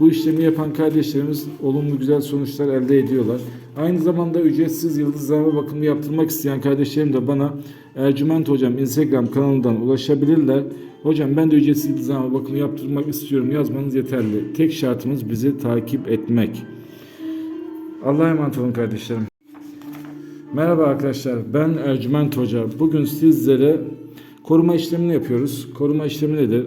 Bu işlemi yapan kardeşlerimiz olumlu güzel sonuçlar elde ediyorlar. Aynı zamanda ücretsiz yıldızlama bakımı yaptırmak isteyen kardeşlerim de bana Ercüment Hocam Instagram kanalından ulaşabilirler. Hocam ben de ücretsiz yıldızlama bakımı yaptırmak istiyorum yazmanız yeterli. Tek şartımız bizi takip etmek. Allah'a emanet olun kardeşlerim. Merhaba arkadaşlar ben Ercüment Hoca. Bugün sizlere koruma işlemini yapıyoruz. Koruma işlemi nedir?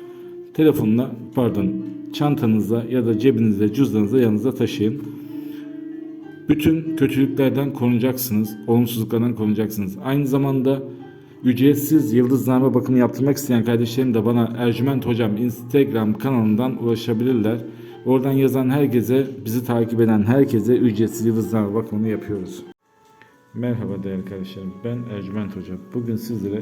telefonuna pardon çantanıza ya da cebinizde cüzdanınızda yanınızda taşıyın. Bütün kötülüklerden korunacaksınız, olumsuzluklardan korunacaksınız. Aynı zamanda ücretsiz yıldızname bakımı yaptırmak isteyen kardeşlerim de bana Ercüment Hocam Instagram kanalından ulaşabilirler. Oradan yazan herkese, bizi takip eden herkese ücretsiz yıldızname bakımını yapıyoruz. Merhaba değerli kardeşlerim. Ben Ercüment Hoca. Bugün sizlere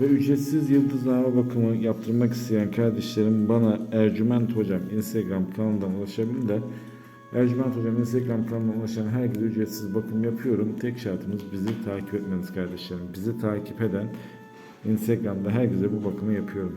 Ve ücretsiz yıldızname bakımı yaptırmak isteyen kardeşlerim bana Ercüment Hocam Instagram kanalından ulaşabilirler. Ercüment Hocam Instagram kanalından ulaşan herkese ücretsiz bakım yapıyorum. Tek şartımız bizi takip etmeniz kardeşlerim. Bizi takip eden Instagram'da herkese bu bakımı yapıyorum.